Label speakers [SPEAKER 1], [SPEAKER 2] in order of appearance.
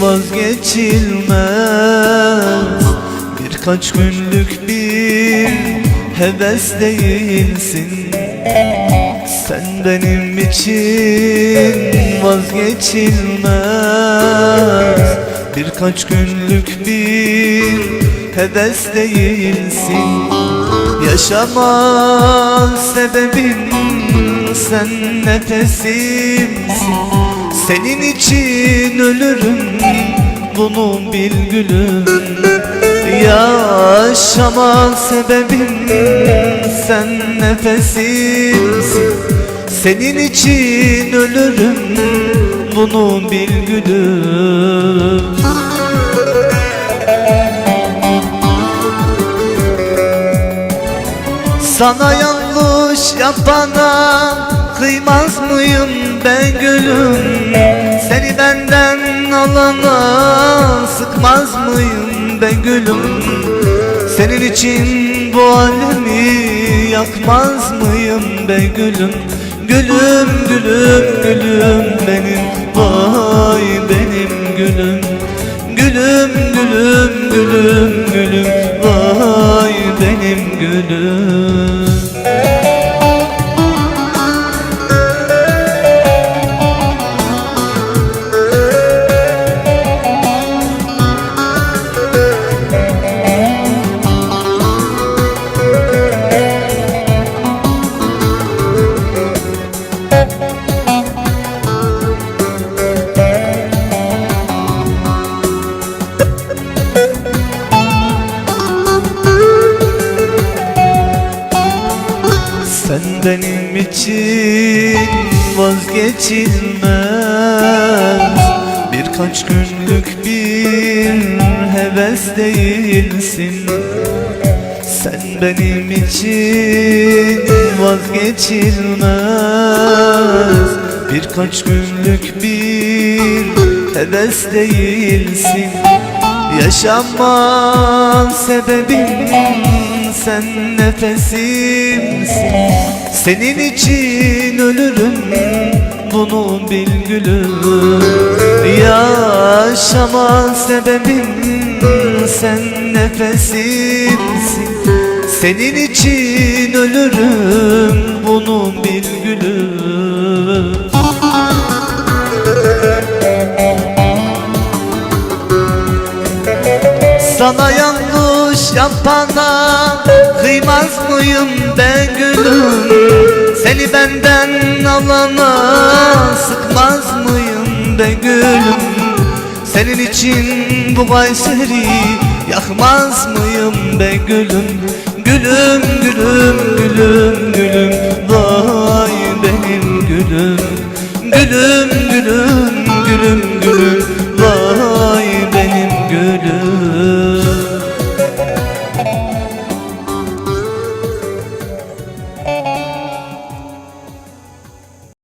[SPEAKER 1] vazgeçilmez. Birkaç günlük bir heves değilsin Sen benim için vazgeçilmez. Birkaç günlük bir heves değilsin. Yaşama sebebim sen nefesimsin. Senin için ölürüm bunu bil gülüm. Yaşama sebebim sen nefesimsin. Senin için ölürüm bunu bil gülüm Sana yanlış yapana kıymaz mıyım ben gülüm? Seni benden alana sıkmaz mıyım ben gülüm? Senin için bu alemi yakmaz mıyım ben gülüm? Gülüm gülüm gülüm benim vay benim gülüm. Gülüm gülüm gülüm gülüm vay benim gülüm Sen benim için vazgeçilmez. Birkaç günlük bir heves değilsin. Sen benim için vazgeçilmez. Birkaç günlük bir heves değilsin. Yaşama sebebim sen nefesimsin Senin için ölürüm bunu bil gülüm. Yaşama sebebim sen nefesimsin. Senin için ölürüm bunu bil gülüm. Sana yanlış yapana kıymaz mıyım ben gülüm? Seni benden alana sıkmaz mıyım ben gülüm? Senin için bu Kayseri yakmaz mıyım ben gülüm? Gülüm gülüm gülüm gülüm. Vay benim gülüm. Gülüm gülüm gülüm gülüm